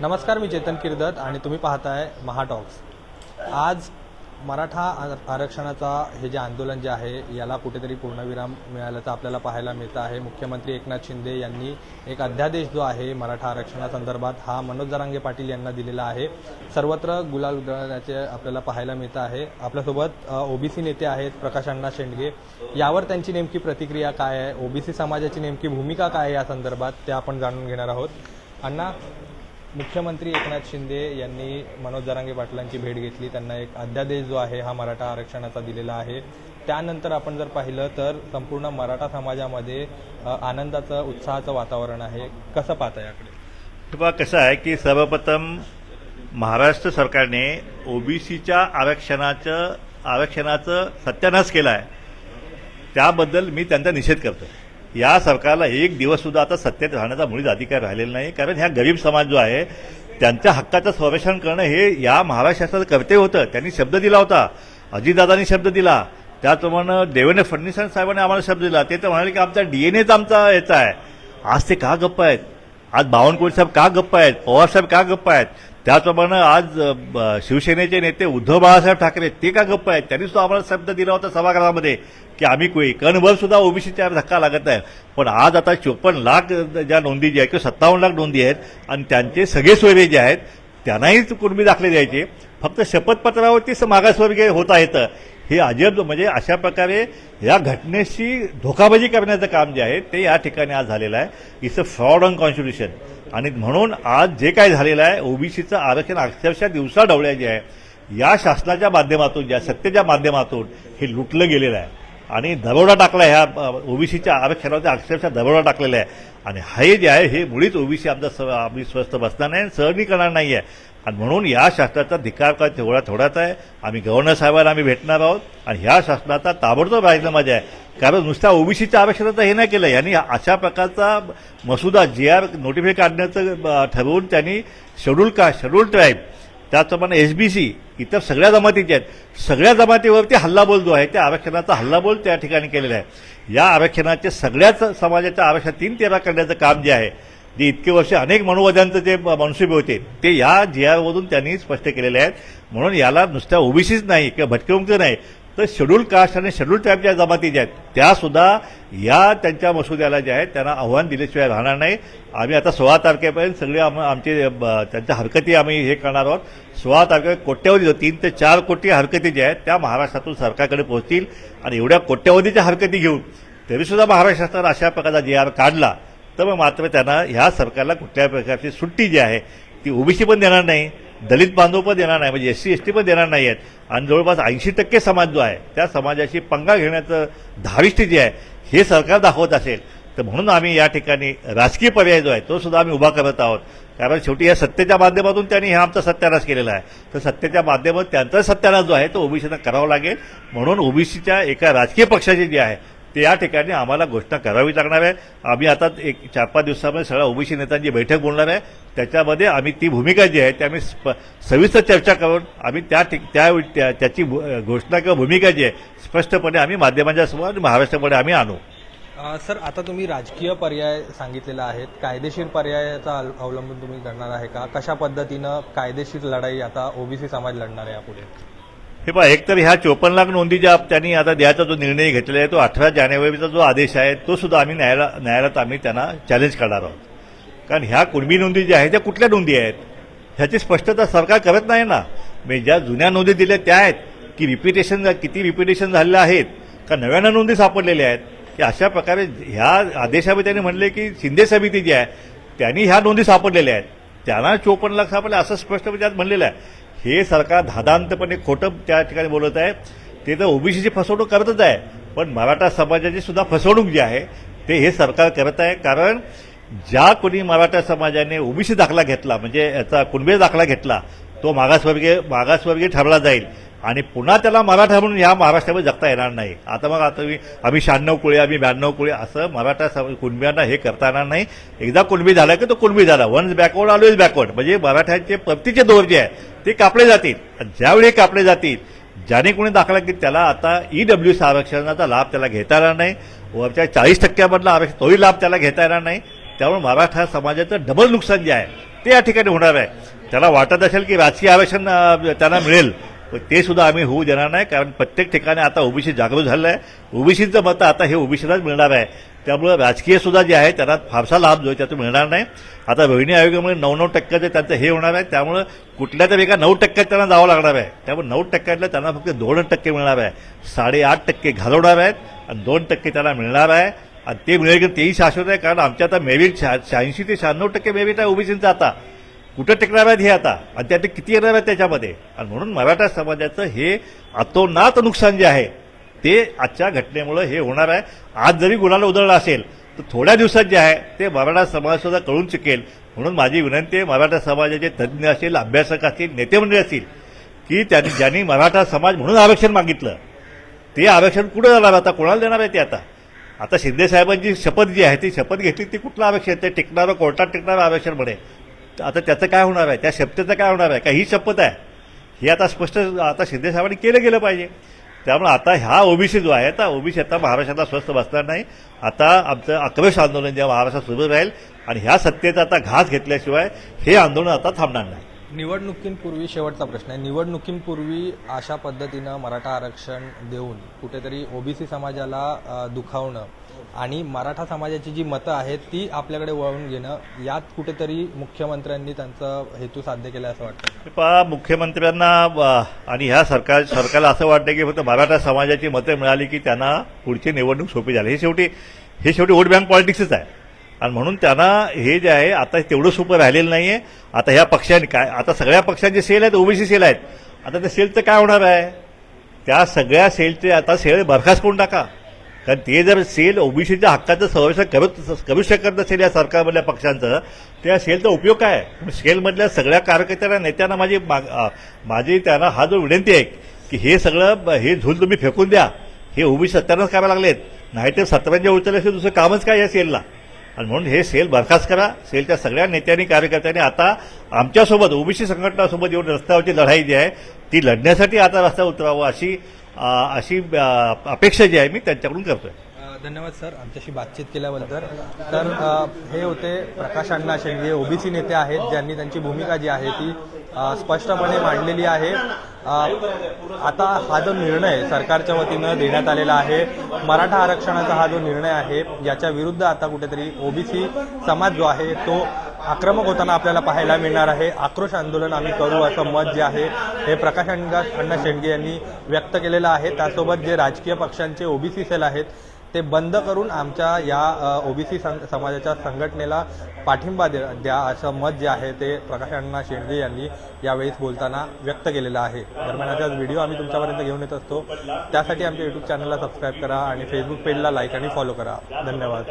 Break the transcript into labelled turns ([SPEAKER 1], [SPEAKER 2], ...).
[SPEAKER 1] नमस्कार मी चेतन किर्दत आणि तुम्ही पाहताय महाटॉक्स. आज मराठा आरक्षणाचा हे जे आंदोलन जे आहे याला कुठेतरी पूर्णविराम मिळाल्याचं आपल्याला पाहायला मिळतं आहे. मुख्यमंत्री एकनाथ शिंदे यांनी एक अध्यादेश जो आहे मराठा आरक्षणासंदर्भात हा मनोज जरांगे पाटील यांना दिलेला आहे. सर्वत्र गुलाल उधळण्याचे आपल्याला पाहायला मिळतं आहे. आपल्यासोबत ओबीसी नेते आहेत प्रकाश अण्णा शेंडगे. यावर त्यांची नेमकी प्रतिक्रिया काय आहे? ओबीसी समाजाची नेमकी भूमिका काय आहे या संदर्भात ते आपण जाणून घेणार आहोत. अण्णा मुख्यमंत्री एकनाथ शिंदे यांनी मनोज जरांगे पाटलांची भेट घेतली. त्यांना एक अध्यादेश जो आहे हा मराठा आरक्षणाचा दिलेला आहे. त्यानंतर आपण जर पाहिलं तर संपूर्ण मराठा समाजामध्ये आनंदाचं उत्साहाचं वातावरण आहे. कसं पाहता याकडे?
[SPEAKER 2] हे कसं आहे की सर्वप्रथम महाराष्ट्र सरकारने ओबीसीच्या आरक्षणाचं आरक्षणाचं सत्यानाश केला आहे त्याबद्दल मी त्यांचा निषेध करतो या सरकारला एक दिवस सुद्धा आता सत्तेत राहण्याचा मुळीच अधिकार राहिलेला नाही. कारण ह्या गरीब समाज जो आहे त्यांच्या हक्काचं संरक्षण करणं हे या महाराष्ट्राचं कर्तव्य होतं. त्यांनी शब्द दिला होता. अजितदादांनी शब्द दिला. त्याचप्रमाणे देवेंद्र फडणवीस साहेबांनी आम्हाला शब्द दिला. ते तर म्हणाले की आमचा डीएनएच आमचा याचा आहे. आज ते का गप्प आहेत? आज बावनकुळे साहेब का गप्प आहेत? पवार साहेब का गप्प आहेत? त्याचप्रमाणे आज ब- शिवसेनेचे नेते उद्धव बाळासाहेब ठाकरे ते का गप्प आहेत? त्यांनी सुद्धा आम्हाला शब्द दिला होता सभागृहामध्ये की आम्ही कोई कणभर सुद्धा ओबीसीच्या धक्का लागत आहे पण आज आता चोपन्न लाख ज्या नोंदी ज्या आहेत किंवा सत्तावन्न लाख नोंदी आहेत आणि त्यांचे सगळे सोयरे जे आहेत त्यांनाही कुणबी दाखले द्यायचे. फक्त शपथपत्रावरतीच मागासवर्गीय होता येतं हे अजब म्हणजे अशा प्रकारे या घटनेशी धोकाबाजी करण्याचं काम जे आहे ते या ठिकाणी आज झालेलं आहे. It's a fraud on constitution आणि म्हणून आज जे काय झालेलं आहे ओबीसीचं आरक्षण अक्षरशः दिवसा ढवळ्या जे आहे या शासनाच्या माध्यमातून ज्या सत्तेच्या माध्यमातून हे लुटलं गेलेलं आहे. आणि दरोडा टाकला ह्या ओबीसीच्या आरक्षणाचा अक्षरशः दरोडा टाकलेला आहे. आणि हे जे आहे हे मुळीच ओबीसी आमचा स आम्ही स्वस्त बसणार नाही आणि सहनी करणार नाही आहे आणि म्हणून या शासनाचा धिकार काय तेवढा थोडाच आहे. आम्ही गव्हर्नर साहेबांना आम्ही भेटणार आहोत आणि ह्या शासनाचा ताबडतोब राजीनामा आहे कारण नुसत्या ओबीसीच्या आरक्षणाचं हे नाही केलं. यांनी अशा प्रकारचा मसुदा जी आर नोटिफाय काढण्याचं ठरवून त्यांनी शेड्यूल का शेड्यूल ट्राईब त्याचप्रमाणे एस बी सी इतर सगळ्या जमातीचे आहेत. सगळ्या जमातीवरती हल्लाबोल जो आहे त्या आरक्षणाचा हल्लाबोल त्या ठिकाणी केलेला आहे. या आरक्षणाचे सगळ्याच समाजाच्या आरक्षण तीन तेरा करण्याचं काम जे आहे जे इतके वर्ष अनेक मनोवाद्यांचे जे मनसुबे होते ते या जी आरमधून त्यांनी स्पष्ट केलेले आहेत. म्हणून याला नुसत्या ओबीसीच नाही किंवा भटकेमुक्त नाही तर शेड्यूल कास्ट आणि शेड्यूल टाईपच्या जमाती ज्या आहेत त्यासुद्धा या त्यांच्या मसुद्याला ज्या आहेत त्यांना आव्हान दिल्याशिवाय राहणार नाही. आम्ही आता सोळा तारखेपर्यंत सगळे आम आमचे ब- त्यांच्या हरकती आम्ही हे करणार आहोत. सोळा तारखे कोट्यवधी तीन ते चार कोटी हरकती ज्या आहेत त्या महाराष्ट्रातून सरकारकडे पोहोचतील. आणि एवढ्या कोट्यवधीच्या हरकती घेऊन तरीसुद्धा महाराष्ट्रात अशा प्रकारचा जी आर काढला तर मग मात्र त्यांना ह्या सरकारला कुठल्याही प्रकारची सुट्टी जी आहे ती ओबीसी पण देणार नाही दलित बांधव पण देणार नाही म्हणजे एस सी एस टी पण देणार नाही आहेत आणि जवळपास ऐंशी टक्के समाज जो आहे त्या समाजाशी पंगा घेण्याचं धारिष्ट जे आहे हे सरकार दाखवत असेल. तर म्हणून आम्ही या ठिकाणी राजकीय पर्याय जो आहे तो सुद्धा आम्ही उभा करत आहोत. कारण शेवटी या सत्तेच्या माध्यमातून त्यांनी हा आमचा सत्यानाश केलेला आहे. तर सत्तेच्या माध्यमातून त्यांचा सत्यानाश जो आहे तो ओबीसीनं करावा लागेल. म्हणून ओबीसीच्या एका राजकीय पक्षाचे जे आहे ते या ठिकाणी आम्हाला घोषणा करावी लागणार आहे. आम्ही आता एक चार पाच दिवसामध्ये सगळ्या ओबीसी नेत्यांची बैठक बोलणार आहे. त्याच्यामध्ये आम्ही ती भूमिका जी आहे ती आम्ही स्प- सविस्तर चर्चा करून आम्ही त्या त्या त्याची घोषणा किंवा भूमिका जी आहे स्पष्टपणे आम्ही माध्यमांच्या समोर आणि महाराष्ट्रामध्ये आम्ही आणू.
[SPEAKER 1] सर आता तुम्ही राजकीय पर्याय सांगितलेला आहेत. कायदेशीर पर्यायाचा अवलंबून तुम्ही करणार आहे का? कशा पद्धतीनं कायदेशीर लढाई आता ओबीसी समाज लढणार आहे यापुढे?
[SPEAKER 2] हे पहा एकतर ह्या चोपन्न लाख नोंदी ज्या त्यांनी आता द्यायचा जो निर्णय घेतलेला आहे तो अठरा जानेवारीचा जो आदेश आहे तो सुद्धा आम्ही न्यायाला न्यायालयात आम्ही त्यांना चॅलेंज करणार आहोत. कारण ह्या कुणबी नोंदी ज्या आहेत त्या कुठल्या नोंदी आहेत? ह्याची स्पष्टता सरकार करत नाही ना. म्हणजे ज्या जुन्या नोंदी दिल्या त्या आहेत की रिपिटेशन किती रिपिटेशन झालेल्या आहेत का नव्यानं नोंदी सापडलेल्या आहेत की अशा प्रकारे ह्या आदेशामध्ये त्यांनी म्हणले की शिंदे समिती जी आहे त्यांनी ह्या नोंदी सापडलेल्या आहेत. त्यांना चोपन्न लाख सापडले असं स्पष्टपणे म्हणजे त्यात म्हणलेलं आहे. हे सरकार धादांतपणे खोटं त्या ठिकाणी बोलत आहे. ते तर ओबीसीची फसवणूक करतच आहे. पण मराठा समाजाची सुद्धा फसवणूक जी आहे ते हे सरकार करत आहे. कारण ज्या कोणी मराठा समाजाने ओबीसी दाखला घेतला म्हणजे याचा कुणबे दाखला घेतला तो मागासवर्गीय मागासवर्गीय ठरला जाईल. आणि पुन्हा त्याला मराठा म्हणून ह्या महाराष्ट्रामध्ये जगता येणार नाही. आता मग आता मी- आम्ही शहाण्णव कुळे आम्ही ब्याण्णव कुळे असं मराठा सम- कुणब्यांना हे करता येणार नाही. एकदा कुणबी झाला की तो कुणबी झाला. वन्स बॅकवर्ड ऑलवेज बॅकवर्ड म्हणजे मराठ्यांचे परतीचे दोर जे आहे ते कापले जातील. ज्यावेळी कापले जातील ज्याने कोणी दाखला की त्याला आता ईडब्ल्यू सी आरक्षणाचा लाभ त्याला घेता येणार नाही वरच्या चाळीस टक्क्यामधला आरक्षण तोही लाभ त्याला घेता येणार नाही. त्यामुळे मराठा समाजाचं डबल नुकसान जे आहे ते या ठिकाणी होणार आहे. त्याला वाटत असेल की राजकीय आरक्षण त्यांना मिळेल. ते सुद्धा आम्ही होऊ देणार नाही कारण प्रत्येक ठिकाणी आता ओबीसी जागृत झालं आहे ओबीसीचं मत आता हे ओबीसीलाच मिळणार आहे. त्यामुळं राजकीय सुद्धा जे आहे त्यांना फारसा लाभ जो आहे त्यातून मिळणार नाही. आता रोहिणी आयोगामुळे नऊ नऊ टक्क्याचं त्यांचं हे होणार आहे. त्यामुळं कुठल्या तरी एका नऊ टक्क्यात त्यांना जावं लागणार आहे. त्यामुळे नऊ टक्क्यातलं त्यांना फक्त दोन टक्के मिळणार आहे. साडेआठ टक्के घालवणार आहेत आणि दोन टक्के त्यांना मिळणार आहे. आणि ते मिळेल की तेही शाश्वत आहे कारण आमच्या आता मेरिट शहाऐंशी ते शहाण्णव टक्के मेरिट आहे ओबीसींचा आता. कुठं टिकणार आहेत हे आता? आणि त्या किती येणार आहेत त्याच्यामध्ये? आणि म्हणून मराठा समाजाचं हे अतोनात नुकसान जे आहे ते आजच्या घटनेमुळं हे होणार आहे. आज जरी गुन्हाला उधळलं असेल तर थोड्या दिवसात जे आहे ते मराठा समाजसुद्धा कळून चुकेल. म्हणून माझी विनंती आहे मराठा समाजाचे तज्ज्ञ असतील अभ्यासक असतील नेतेमंडळी असतील की त्यांनी ज्यांनी मराठा समाज म्हणून आरक्षण मागितलं ते आरक्षण कुठं जाणार? आता कोणाला देणार आहे ते आता? आता शिंदे साहेबांची शपथ जी आहे ती शपथ घेतली ती कुठलं आरक्षण ते टिकणारं कोर्टात टिकणारं आरक्षण म्हणे. आता त्याचं काय होणार आहे? त्या शपथेचं काय होणार आहे? का ही शपथ आहे? हे आता स्पष्ट आता शिंदे साहेबांनी केलं गेलं पाहिजे. त्यामुळे आता ह्या ओबीसी जो आहे आता ओबीसी आता महाराष्ट्राला स्वस्त बसणार नाही. आता आमचं आक्रोश आंदोलन जे महाराष्ट्रात सुरू राहील आणि ह्या सत्तेचा आता घास घेतल्याशिवाय हे आंदोलन आता थांबणार नाही.
[SPEAKER 1] निवडणुकींपूर्वी शेवटचा प्रश्न आहे. निवडणुकींपूर्वी अशा पद्धतीनं मराठा आरक्षण देऊन कुठेतरी ओबीसी समाजाला दुखावणं आणि मराठा समाजाची जी मतं आहेत ती आपल्याकडे वळवून घेणं यात कुठेतरी मुख्यमंत्र्यांनी त्यांचा हेतू साध्य केला असं वाटतं.
[SPEAKER 2] पहा मुख्यमंत्र्यांना आणि ह्या सरकार सरकारला असं वाटतं की फक्त मराठा समाजाची मतं मिळाली की त्यांना पुढची निवडणूक सोपी झाली. हे शेवटी हे शेवटी वोट बँक पॉलिटिक्सच आहे. आणि म्हणून त्यांना हे जे आहे आता तेवढं सोपं राहिलेलं नाही आहे आता ह्या पक्षांनी काय आता सगळ्या पक्षांचे सेल आहेत ओबीसी सेल आहेत. आता त्या सेलचं काय होणार आहे? त्या सगळ्या सेलचे आता सेल बरखास्त करून टाका. कारण ते जर सेल ओबीसीच्या हक्काचं संरक्षण करत करू शकत नसेल या सरकारमधल्या पक्षांचं त्या सेलचा उपयोग काय? आहे सेलमधल्या सगळ्या कार्यकर्त्यांना नेत्यांना माझी माझी त्यांना हा जो विनंती आहे की हे सगळं ब- हे झूल तुम्ही फेकून द्या. हे ओबीसी सत्त्यानंच करायला लागलेत. नाहीतर सतरांच्या उचलल्याशिवाय दुसरं कामच काय या सेलला? आणि म्हणून हे सेल बरखास्त करा. सेलच्या सगळ्या नेत्यांनी कार्यकर्त्यांनी आता आमच्यासोबत ओबीसी संघटनासोबत येऊन रस्त्यावरची लढाई जी आहे ती लढण्यासाठी आता रस्त्यावर उतरावं अशी अशी अपेक्षा जी आहे मी त्यांच्याकडून करतोय.
[SPEAKER 1] धन्यवाद सर. आमच्याशी बातचीत केल्याबद्दल. तर हे होते प्रकाश अण्णा शेंडगे ओबीसी नेते आहेत ज्यांनी त्यांची भूमिका जी आहे ती स्पष्टपणे मांडलेली आहे. आता हा जो निर्णय सरकारच्या वतीनं देण्यात आलेला आहे मराठा आरक्षणाचा हा जो निर्णय आहे याच्या विरुद्ध आता कुठेतरी ओबीसी समाज जो आहे तो आक्रमक होताना आपल्याला पाहायला मिळणार आहे. आक्रोश आंदोलन आम्ही करू असं मत जे आहे हे प्रकाश अण्णा अण्णा शेंडगे यांनी व्यक्त केलेलं आहे. त्यासोबत जे राजकीय पक्षांचे ओबीसी सेल आहेत ते बंद करून आमच्या या ओबीसी समाजाच्या संघटनेला पाठिंबा द्या द्या असं मत जे आहे ते प्रकाश अण्णा शेंडगे यांनी यावेळेस बोलताना व्यक्त केलेलं आहे. दरम्यान व्हिडिओ आम्ही तुमच्यापर्यंत घेऊन येत असतो. त्यासाठी आमच्या युट्यूब चॅनलला सबस्क्राईब करा आणि फेसबुक पेजला लाईक आणि फॉलो करा. धन्यवाद.